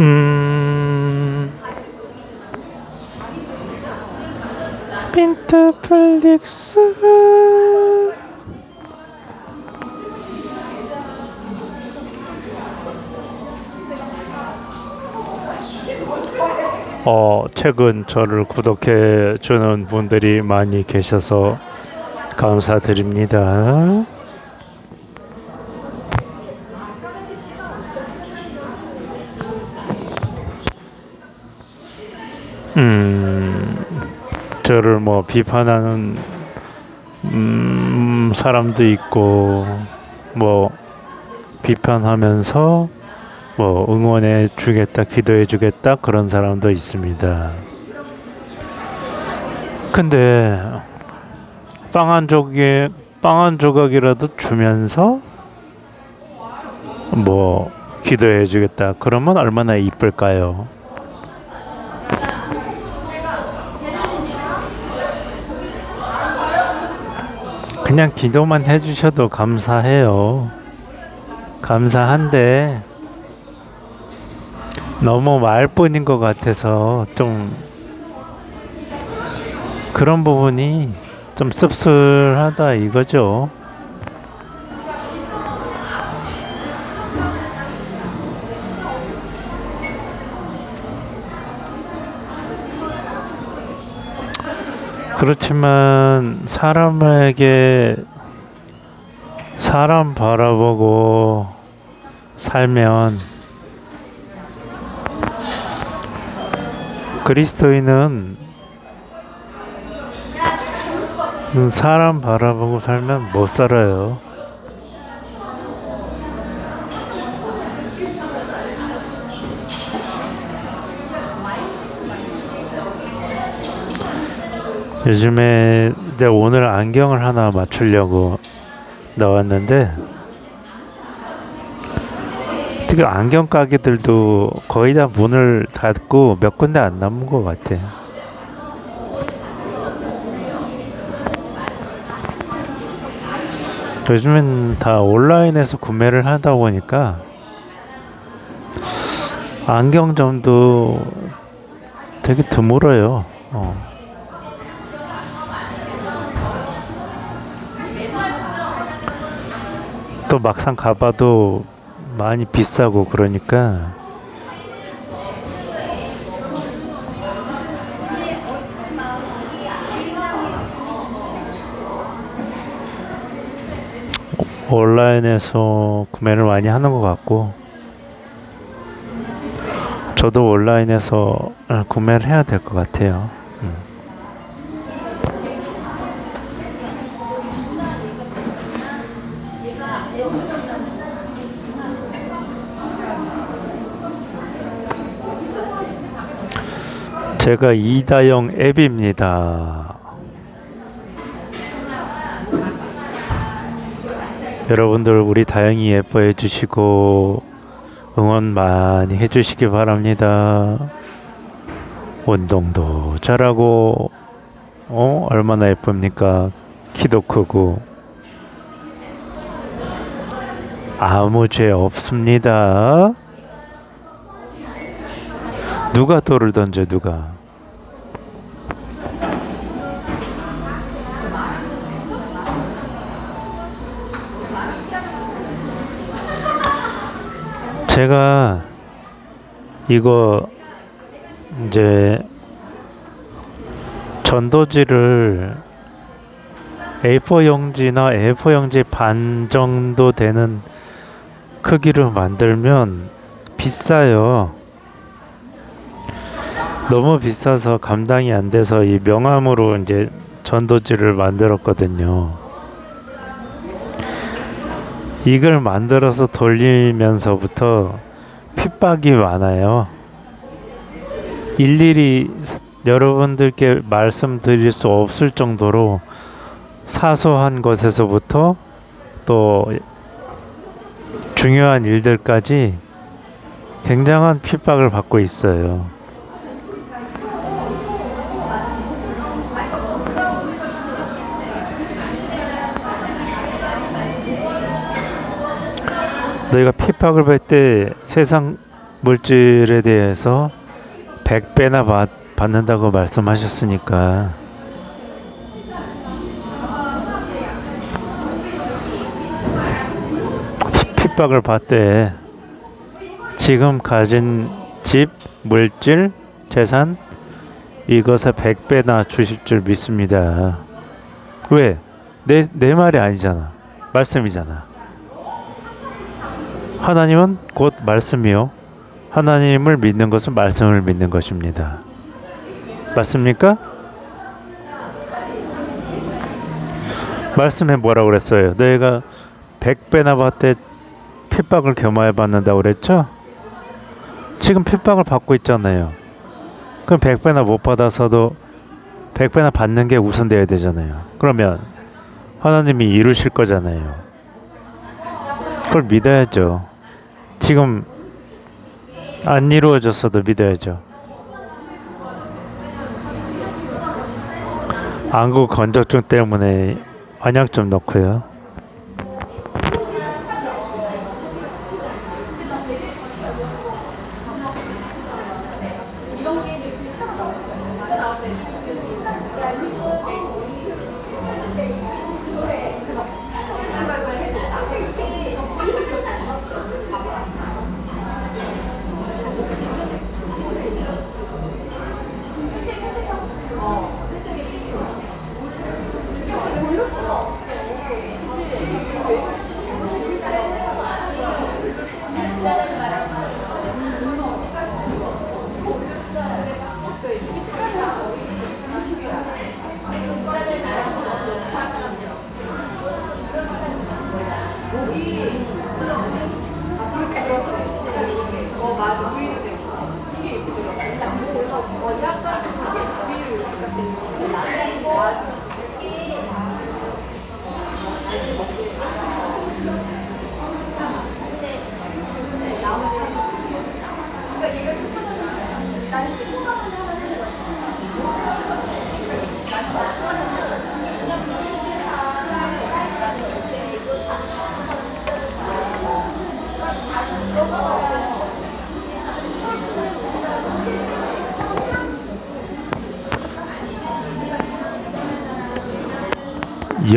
음. 핀트플릭스 어, 최근 저를 구독해 주는 분들이 많이 계셔서 감사드립니다. 음, 저를 뭐 비판하는 음, 사람도 있고 뭐 비판하면서 뭐 응원해 주겠다, 기도해 주겠다 그런 사람도 있습니다. 근데 빵 한 조각 빵한 조각이라도 주면서 뭐 기도해 주겠다 그러면 얼마나 이쁠까요? 그냥 기도만 해주셔도 감사해요. 감사한데 너무 말뿐인 것 같아서 좀 그런 부분이 좀 씁쓸하다 이거죠. 그렇지만 사람에게 사람 바라보고 살면 그리스도인은 사람 바라보고 살면 못 살아요. 요즘에 내가 오늘 안경을 하나 맞추려고 나왔는데 특히 안경 가게들도 거의 다 문을 닫고 몇 군데 안 남은 것 같아. 요즘엔 다 온라인에서 구매를 하다 보니까 안경점도 되게 드물어요. 어. 또 막상 가봐도 많이 비싸고 그러니까 온라인에서 구매를 많이 하는 것 같고 저도 온라인에서 구매를 해야 될 것 같아요. 음. 제가 이다영 앱입니다. 여러분들 우리 다영이 예뻐해 주시고 응원 많이 해 주시기 바랍니다. 운동도 잘하고 어 얼마나 예쁩니까? 키도 크고 아무 죄 없습니다. 누가 돌을 던져 누가? 제가 이거 이제 전도지를 A4 용지나 A4 용지 반 정도 되는 크기로 만들면 비싸요. 너무 비싸서 감당이 안 돼서 이 명함으로 이제 전도지를 만들었거든요. 이걸 만들어서 돌리면서부터 핍박이 많아요. 일일이 사- 여러분들께 말씀드릴 수 없을 정도로 사소한 것에서부터 또 중요한 일들까지 굉장한 핍박을 받고 있어요. 너희가 핍박을 받을 때 세상 물질에 대해서 100배나 받, 받는다고 말씀하셨으니까 피- 핍박을 받되 지금 가진 집, 물질, 재산 이것에 100배나 주실 줄 믿습니다. 왜? 내, 내 말이 아니잖아. 말씀이잖아. 하나님은 곧 말씀이요. 하나님을 믿는 것은 말씀을 믿는 것입니다. 맞습니까? 말씀에 뭐라고 그랬어요? 너희가 100배나 받되 핍박을 겸하여 받는다고 그랬죠? 지금 핍박을 받고 있잖아요. 그럼 100배나 못 받아서도 100배나 받는 게 우선돼야 되잖아요. 그러면 하나님이 이루실 거잖아요. 그걸 믿어야죠. 지금 안 이루어졌어도 믿어야죠. 안구 건조증 때문에 안약 좀 넣고요.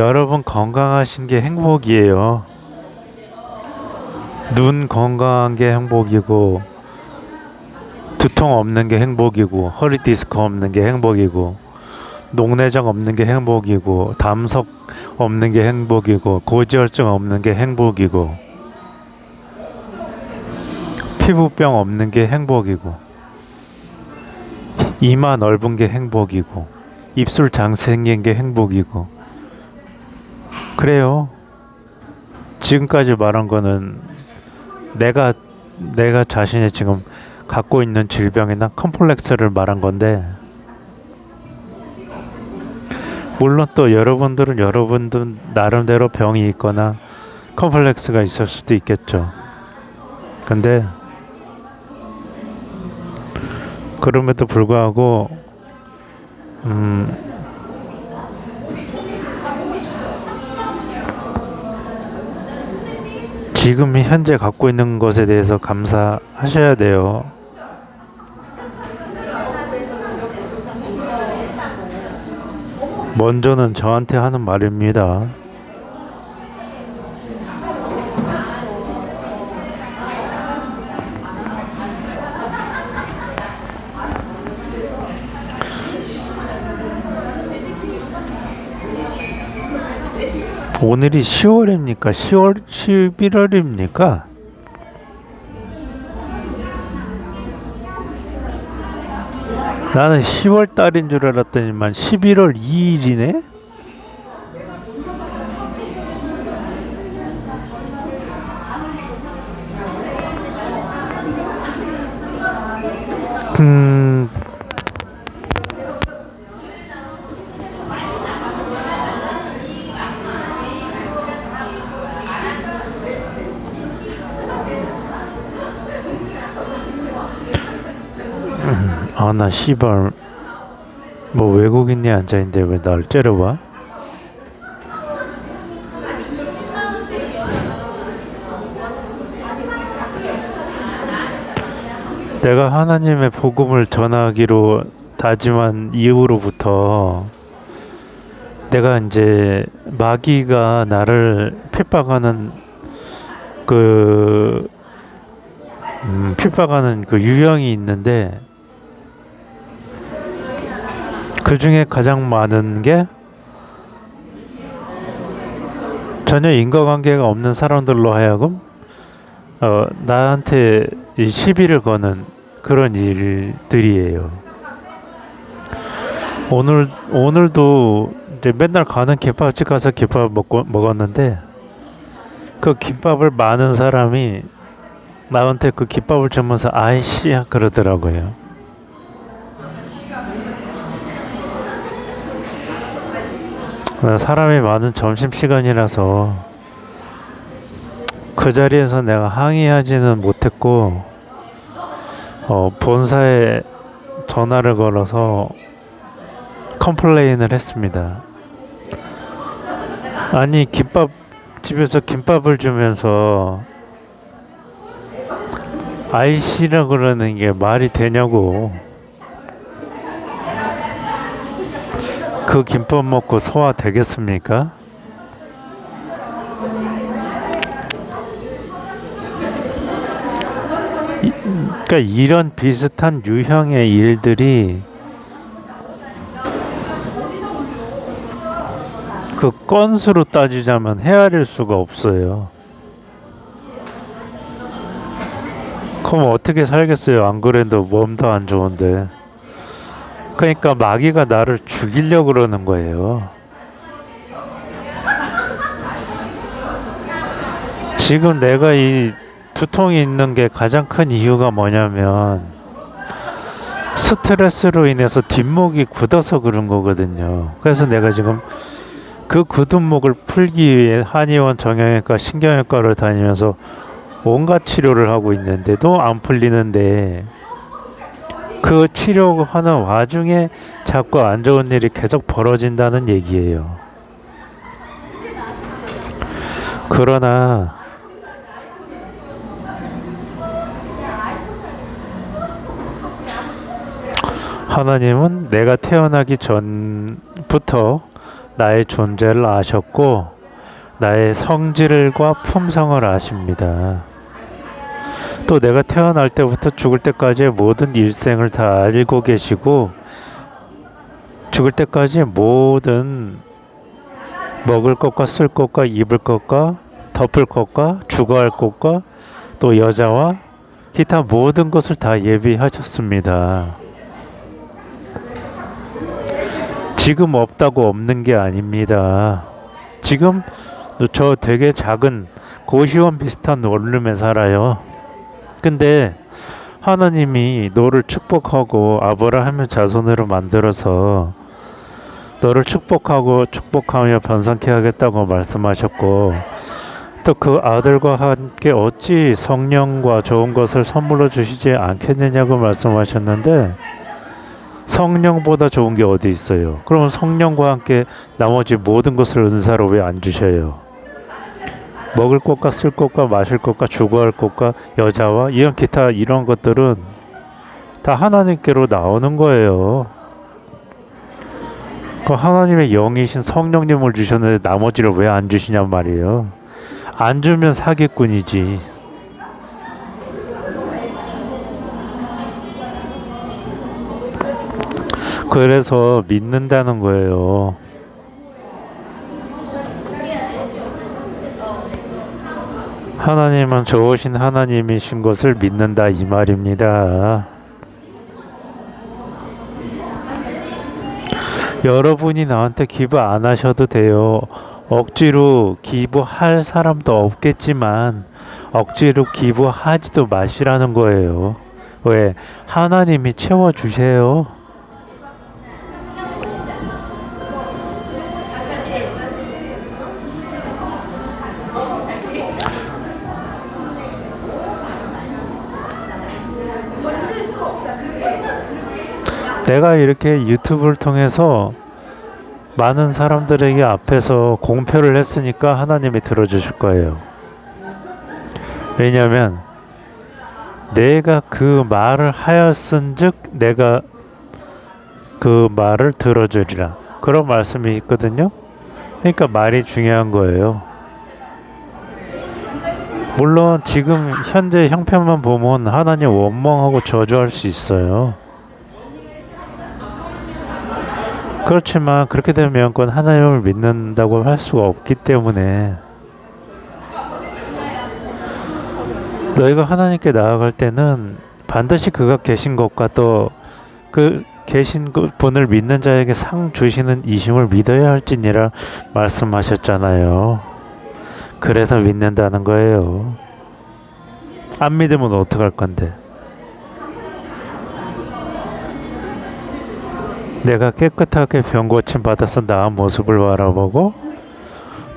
여러분 건강하신 게 행복이에요. 눈 건강한 게 행복이고 두통 없는 게 행복이고 허리 디스크 없는 게 행복이고 녹내장 없는 게 행복이고 담석 없는 게 행복이고 고지혈증 없는 게 행복이고 피부병 없는 게 행복이고 이마 넓은 게 행복이고 입술 장수 생긴 게 행복이고 그래요. 지금까지 말한 거는 내가 내가 자신이 지금 갖고 있는 질병이나 컴플렉스를 말한 건데 물론 또 여러분들은 여러분들 나름대로 병이 있거나 컴플렉스가 있을 수도 있겠죠. 근데 그럼에도 불구하고 음 지금 현재 갖고 있는 것에 대해서 감사하셔야 돼요. 먼저는 저한테 하는 말입니다. 오늘이 10월입니까? 10월 11월입니까? 나는 10월 달인 줄 알았더니만 11월 2일이네? 음, 씨발 뭐 외국인이 앉아있는데 왜 날 째려봐? 내가 하나님의 복음을 전하기로 다짐한 이후로부터 내가 이제 마귀가 나를 핍박하는 그 음, 핍박하는 그 유형이 있는데 그 중에 가장 많은 게 전혀 인과관계가 없는 사람들로 하여금 어, 나한테 이 시비를 거는 그런 일들이에요. 오늘 오늘도 이제 맨날 가는 김밥집 가서 김밥 먹고 먹었는데 그 김밥을 많은 사람이 나한테 그 김밥을 주면서 아이씨야 그러더라고요. 사람이 많은 점심 시간이라서 그 자리에서 내가 항의하지는 못했고 어, 본사에 전화를 걸어서 컴플레인을 했습니다. 아니 김밥 집에서 김밥을 주면서 아이씨라 그러는 게 말이 되냐고. 그 김밥 먹고 소화 되겠습니까? 이- 그러니까 이런 비슷한 유형의 일들이 그 건수로 따지자면 헤아릴 수가 없어요. 그럼 어떻게 살겠어요? 안 그래도 몸도 안 좋은데. 그러니까 마귀가 나를 죽이려고 그러는 거예요. 지금 내가 이 두통이 있는 게 가장 큰 이유가 뭐냐면 스트레스로 인해서 뒷목이 굳어서 그런 거거든요. 그래서 내가 지금 그 굳은 목을 풀기 위해 한의원 정형외과 신경외과를 다니면서 온갖 치료를 하고 있는데도 안 풀리는데 그 치료하는 와중에 자꾸 안 좋은 일이 계속 벌어진다는 얘기예요. 그러나 하나님은 내가 태어나기 전부터 나의 존재를 아셨고 나의 성질과 품성을 아십니다. 또 내가 태어날 때부터 죽을 때까지의 모든 일생을 다 알고 계시고 죽을 때까지 모든 먹을 것과 쓸 것과 입을 것과 덮을 것과 주거할 것과 또 여자와 기타 모든 것을 다 예비하셨습니다. 지금 없다고 없는 게 아닙니다. 지금 저 되게 작은 고시원 비슷한 원룸에 살아요. 근데 하나님이 너를 축복하고 아브라함의 자손으로 만들어서 너를 축복하고 축복하며 번성케 하겠다고 말씀하셨고 또 그 아들과 함께 어찌 성령과 좋은 것을 선물로 주시지 않겠느냐고 말씀하셨는데 성령보다 좋은 게 어디 있어요? 그러면 성령과 함께 나머지 모든 것을 은사로 왜 안 주셔요? 먹을 것과 쓸 것과 마실 것과 주거할 것과 여자와 이런 기타 이런 것들은 다 하나님께로 나오는 거예요. 그 하나님의 영이신 성령님을 주셨는데 나머지를 왜 안 주시냔 말이에요. 안 주면 사기꾼이지. 그래서 믿는다는 거예요. 하나님은 좋으신 하나님이신 것을 믿는다 이 말입니다. 여러분이 나한테 기부 안 하셔도 돼요. 억지로 기부할 사람도 없겠지만 억지로 기부하지도 마시라는 거예요. 왜? 하나님이 채워주세요. 내가 이렇게 유튜브를 통해서 많은 사람들에게 앞에서 공표를 했으니까 하나님이 들어주실 거예요. 왜냐하면 내가 그 말을 하였은즉 내가 그 말을 들어주리라 그런 말씀이 있거든요. 그러니까 말이 중요한 거예요. 물론 지금 현재 형편만 보면 하나님 원망하고 저주할 수 있어요. 그렇지만 그렇게 되면 그건 하나님을 믿는다고 할 수가 없기 때문에 너희가 하나님께 나아갈 때는 반드시 그가 계신 것과 또 그 계신 그 분을 믿는 자에게 상 주시는 이심을 믿어야 할지니라 말씀하셨잖아요. 그래서 믿는다는 거예요. 안 믿으면 어떡할 건데? 내가 깨끗하게 병 고침 받아서 나은 모습을 바라보고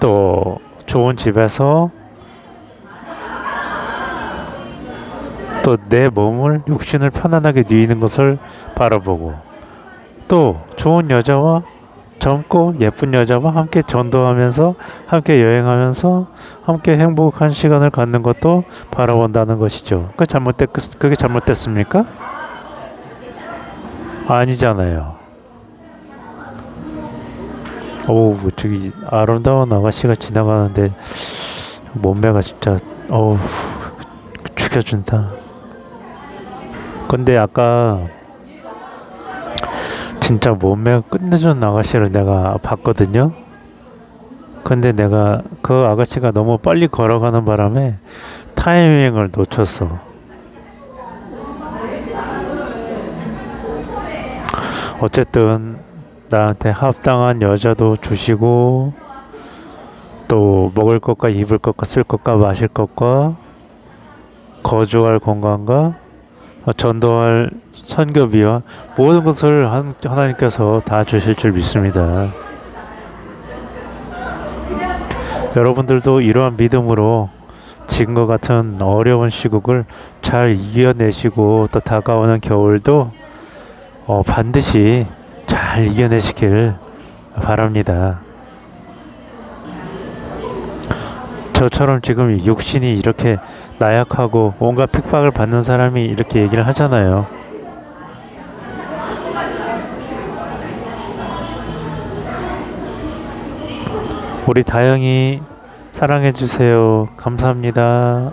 또 좋은 집에서 또 내 몸을 육신을 편안하게 누이는 것을 바라보고 또 좋은 여자와 젊고 예쁜 여자와 함께 전도하면서 함께 여행하면서 함께 행복한 시간을 갖는 것도 바라본다는 것이죠. 그 잘못됐 그게 잘못됐습니까? 아니잖아요. 오 저기 아름다운 아가씨가 지나가는데 몸매가 진짜 어우 죽여준다. 근데 아까 진짜 몸매가 끝내주는 아가씨를 내가 봤거든요. 근데 내가 그 아가씨가 너무 빨리 걸어가는 바람에 타이밍을 놓쳤어. 어쨌든 나한테 합당한 여자도 주시고 또 먹을 것과 입을 것과 쓸 것과 마실 것과 거주할 공간과 전도할 선교비와 모든 것을 한- 하나님께서 다 주실 줄 믿습니다. 여러분들도 이러한 믿음으로 지금과 같은 어려운 시국을 잘 이겨내시고 또 다가오는 겨울도 어, 반드시 잘 이겨내시길 바랍니다. 저처럼 지금 육신이 이렇게 나약하고 온갖 핍박을 받는 사람이 이렇게 얘기를 하잖아요. 우리 다영이 사랑해 주세요. 감사합니다.